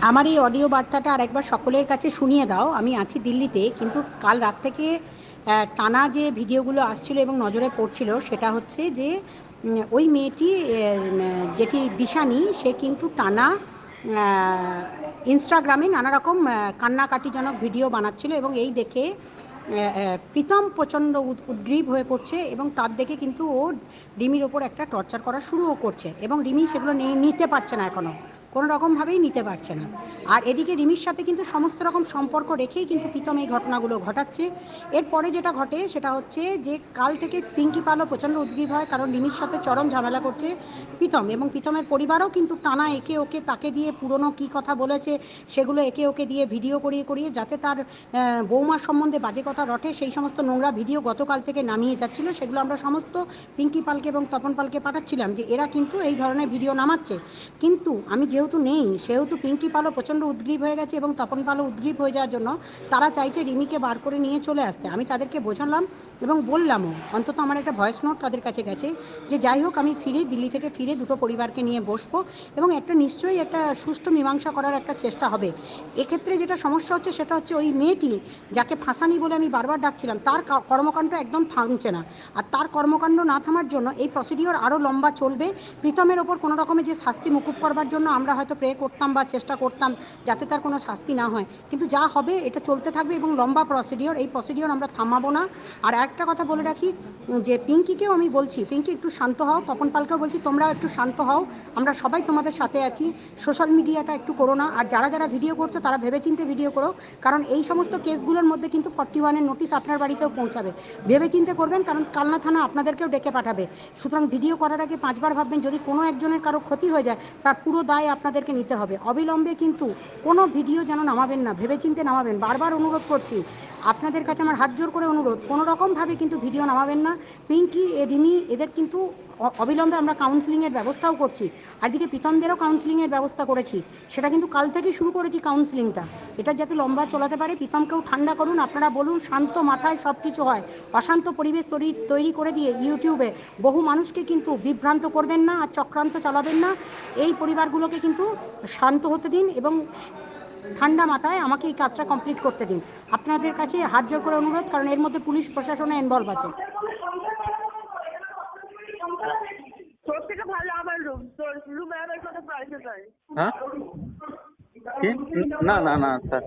আমার এই অডিও বার্তাটা আরেকবার সকলের কাছে শুনিয়ে দাও। আমি আছি দিল্লিতে, কিন্তু কাল রাত থেকে টানা যে ভিডিওগুলো আসছিল এবং নজরে পড়ছিল, সেটা হচ্ছে যে ওই মেয়েটি যেটি দিশানি, সে কিন্তু টানা ইনস্টাগ্রামে নানা রকম কান্নাকাটিজনক ভিডিও বানাচ্ছিল এবং এই দেখে প্রীতম প্রচণ্ড উদ- উদ্গ্রীব হয়ে পড়ছে এবং তার দেখে কিন্তু ও রিমির ওপর একটা টর্চার করা শুরুও করছে। এবং রিমি সেগুলো নিতে পারছে না এখনও। কোনো রকমভাবেই নিতে পারছে না। আর এদিকে রিমির সাথে কিন্তু সমস্ত রকম সম্পর্ক রেখেই কিন্তু প্রীতম এই ঘটনাগুলো ঘটাচ্ছে। এরপরে যেটা ঘটে সেটা হচ্ছে যে কাল থেকে পিঙ্কি পালও প্রচণ্ড উদ্গ্রীব হয় কারণ রিমির সাথে চরম ঝামেলা করছে প্রীতম এবং প্রীতমের পরিবারও কিন্তু টানা একে ওকে তাকে দিয়ে পুরনো কী কথা বলেছে সেগুলো একে ওকে দিয়ে ভিডিও করিয়ে করিয়ে যাতে তার বৌমার সম্বন্ধে বাজে কথা রটে সেই সমস্ত নোংরা ভিডিও গতকাল থেকে নামিয়ে যাচ্ছিল। সেগুলো আমরা সমস্ত পিঙ্কি পালকে এবং তপন পালকে পাঠাচ্ছিলাম যে এরা কিন্তু এই ধরনের ভিডিও নামাচ্ছে। কিন্তু আমি যেহেতু নেই, সেহেতু পিঙ্কি পালও প্রচণ্ড উদ্গ্রীব হয়ে গেছে এবং তপন পালও উদ্গ্রীব হয়ে যাওয়ার জন্য তারা চাইছে রিমিকে বার করে নিয়ে চলে আসতে। আমি তাদেরকে বোঝালাম এবং বললামও, অন্তত আমার একটা ভয়েস নোট তাদের কাছে গেছে যে যাই হোক, আমি ফিরে, দিল্লি থেকে ফিরে দুটো পরিবারকে নিয়ে বসবো এবং একটা নিশ্চয়ই একটা সুষ্ঠু মীমাংসা করার একটা চেষ্টা হবে। এক্ষেত্রে যেটা সমস্যা হচ্ছে সেটা হচ্ছে ওই মেয়েটি যাকে ফাঁসানি বলে আমি বারবার ডাকছিলাম, তার কর্মকাণ্ড একদম থামছে না। আর তার কর্মকাণ্ড না থামার জন্য এই প্রসিডিওর আরও লম্বা চলবে। প্রীতমের ওপর কোনো রকমের যে শাস্তি মুকুব করবার জন্য আমরা হয়তো প্রে করতাম বা চেষ্টা করতাম যাতে তার কোনো শাস্তি না হয়। কিন্তু যা হবে, এটা চলতে থাকবে এবং লম্বা প্রসিডিওর এই প্রসিডিওর আমরা থামাবো না। আর একটা কথা বলে রাখি যে পিঙ্কিকেও আমি বলছি, পিঙ্কি একটু শান্ত হও, তপন পালকেও বলছি, তোমরা একটু শান্ত হও, আমরা সবাই তোমাদের সাথে আছি সোশ্যাল মিডিয়াটা একটু করো না। আর যারা যারা ভিডিও করছ, তারা ভেবেচিন্তে ভিডিও করো, কারণ এই সমস্ত কেসগুলোর মধ্যে কিন্তু ফর্টি ওয়ানের নোটিশ আপনার বাড়িতেও পৌঁছাবে। ভেবেচিন্তে করবেন, কারণ কালনা থানা আপনাদেরকেও ডেকে পাঠাবে। সুতরাং ভিডিও করার আগে পাঁচবার ভাববেন, যদি কোনো একজনের কারও ক্ষতি হয়ে যায়, তার পুরো দায় আপনাদেরকে নিতে হবে। অবিলম্বে কিন্তু কোনো ভিডিও যেন নামাবেন না, ভেবেচিন্তে নামাবেন। বারবার অনুরোধ করছি, আপনাদের কাছে আমার হাত জোর করে অনুরোধ, কোনো রকমভাবে কিন্তু ভিডিও নামাবেন না। পিঙ্কি এ রিমি এদের কিন্তু অবিলম্বে আমরা কাউন্সিলিংয়ের ব্যবস্থাও করছি। আর দিকে প্রীতমদেরও কাউন্সিলিংয়ের ব্যবস্থা করেছি। সেটা কিন্তু কাল থেকেই শুরু করেছি কাউন্সিলিংটা এটা যাতে লম্বা চলাতে পারে, প্রীতমকেও ঠান্ডা করুন। আপনারা বলুন, শান্ত মাথায় সব কিছু হয়। অশান্ত পরিবেশ তৈরি তৈরি করে দিয়ে ইউটিউবে বহু মানুষকে কিন্তু বিভ্রান্ত করবেন না আর চক্রান্ত চালাবেন না। এই পরিবারগুলোকে কিন্তু শান্ত হতে দিন এবং ঠান্ডা মাথায় আমাকে এই কাজটা কমপ্লিট করতে দিন। আপনাদের কাছে হাত জোর করে অনুরোধ কারণ এর মধ্যে পুলিশ প্রশাসনে ইনভলভ আছে। হ্যাঁ? না না না স্যার।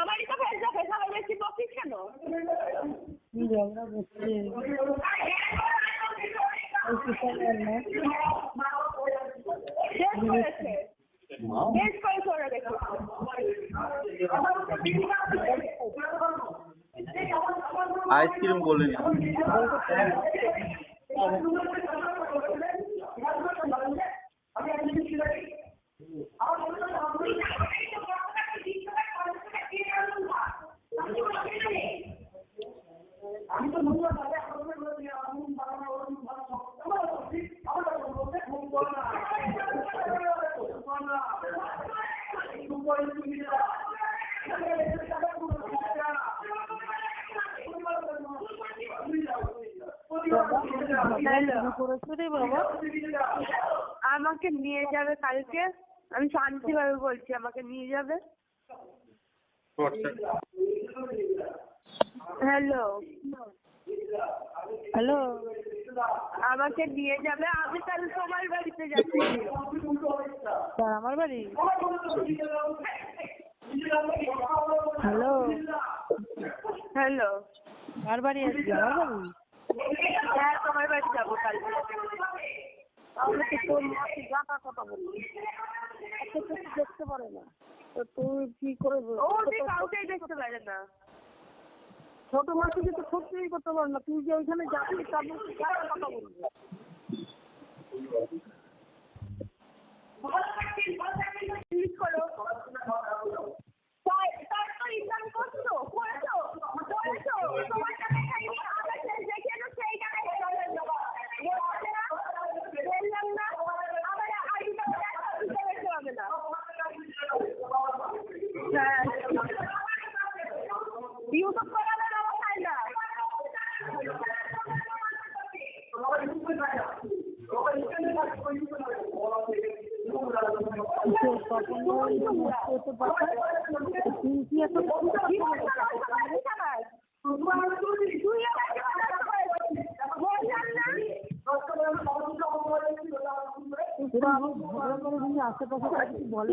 আমারই তো পয়সা পয়সা আমার বেশি বকিস কেন শেষ করেছে শেষ করে করে দেখো আইসক্রিম বলিনি আমাকে নিয়ে যাবে কালকে। আমি শান্তিভাবে বলছি আমাকে নিয়ে যাবে। হ্যালো হ্যালো আমাকে নিয়ে যাবে। আমি তাহলে তোমার বাড়িতে যাচ্ছি। আমার বাড়ি? হ্যালো হ্যালো কার বাড়ি আসবি আমার বাড়ি? হ্যাঁ তোমার বাড়ি যাব কালকে তো তোর মাকে জাতা কথা কিছু দেখতে পারে না। তো তুই কি করে ও কাউকেই দেখতে পারে না। ছোট মাছ তো সত্যিই করতে পারে না তুই যে ওইখানে যাবি তার মধ্যে কথা বলবি করো হতে পারে। তুই কি এত আশেপাশে বলে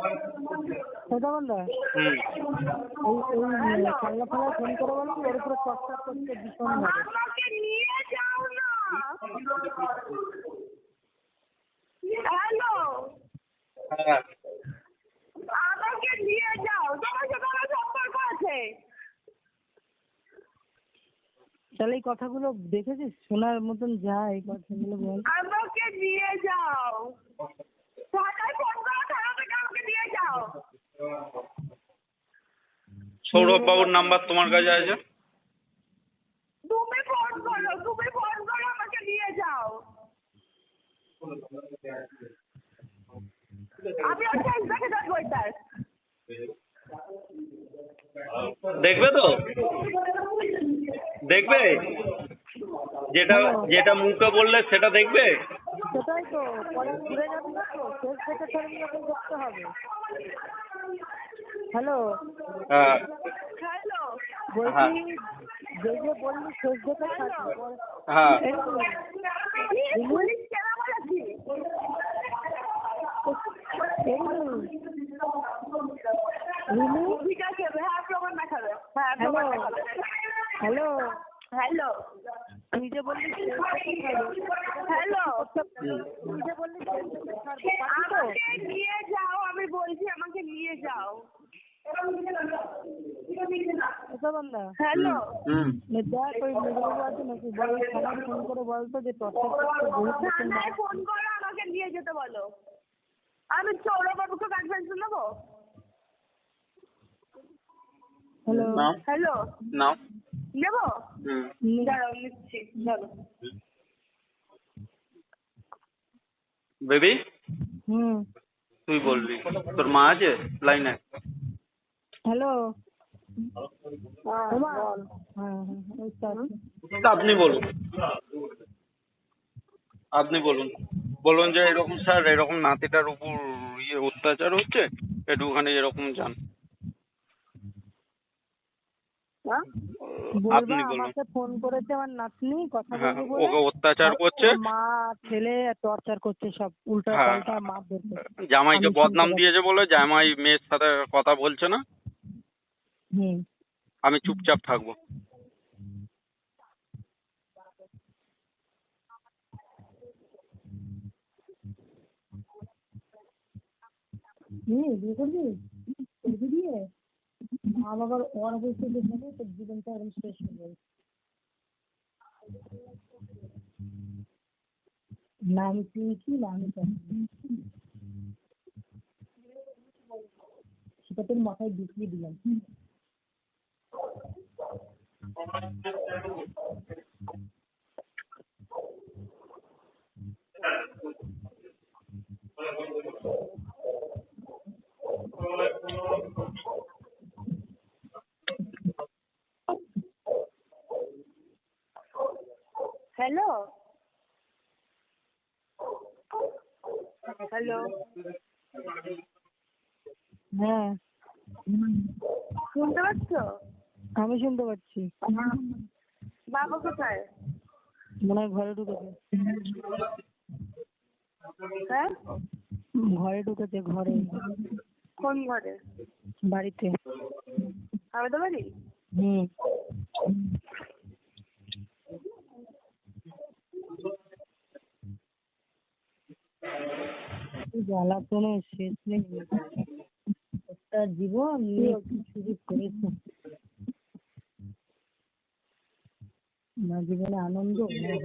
সেটা বন্ধ হুম। এই এই পাল্লা ফাল্লা ফোন করে বলো ওর উপরে চর্চা করতে ভীষণ ভাবে। আমাকে নিয়ে যাও না। হ্যালো। হ্যাঁ। আমাকে নিয়ে যাও। তোমার সাথে আমার সম্পর্ক আছে। তাহলে এই কথাগুলো দেখেছিস? শোনার মতন যায় এই কথাগুলো বল। আমাকে নিয়ে যাও ঢাকায় ফোন করো থানা থেকে আমাকে নিয়ে যাও সৌরভ বাবুর নাম্বার তোমার কাছে আছে? তুমি ফোন করো তুমি ফোন করো আমাকে নিয়ে যাও। আমি ওর দেখবে তো? দেখবে? যেটা যেটা মুখে বললে সেটা দেখবে? সেটাই তো পরে ঘুরে যাবি না তো? শেষ থেকে টার্মিনেশন করতে হবে। হ্যালো। হ্যাঁ। হ্যালো। বলছি যে যে বললি শেষ থেকে হ্যাঁ। হ্যাঁ প্রমাণ হ্যাঁ হ্যালো। হ্যালো। যে বললি হ্যালো তুই যে বললি আমাকে নিয়ে যাও আমি বলছি আমাকে নিয়ে যাও। হ্যালো দেখ ওই মেজবাবু আছে নাকি? বল ফোন করে বলতো যে ফোন করো আমাকে নিয়ে যেতে বলো। আমি সৌরবাবুকে কাগজ নেব? হ্যালো হ্যালো নাও। নেব দাঁড়াও নিচ্ছি। চলো বেবি? হুম। তুই বলবি। তোর মা আছে লাইনে? হ্যালো? হ্যাঁ হ্যাঁ হ্যাঁ আপনি বলুন। আপনি বলুন। বলুন যে এরকম স্যার এরকম নাতিটার উপর ইয়ে অত্যাচার হচ্ছে? একটুখানি এরকম যান হ্যাঁ আপনি বলবা বলুন আমাকে ফোন করেছে আমার নাতনি কথা হ্যাঁ বলব বলে। ওকে অত্যাচার করছে? মা ছেলে টর্চার করছে সব উল্টা হ্যাঁ। পাল্টা জামাইকে বদনাম দিয়েছে বলে জামাই মেয়ের সাথে কথা বলছে না? হুম। আমি চুপচাপ থাকব। হুম বিয়ে করবি বিয়ে? মা বাবার ওর বলছে যে হবে তোর জীবনটা এরকম শেষ হয়ে যাবে নাম না আমি চাচ্ছি সেটা তোর মাথায় ঢুকিয়ে দিলাম। হ্যালো হ্যালো হ্যাঁ। শুনতে পাচ্ছ? আমি শুনতে পাচ্ছি। বাবা কোথায়? মনে হয় ঘরে ঢুকেছে। হ্যাঁ? ঘরে ঢুকেছে ঘরে। কোন ঘরে? বাড়িতে। আমাদের বাড়ি হুম। জ্বালাতনের শেষ নেই একটা জীবন নিয়ে করেছে। না জীবনে আনন্দ না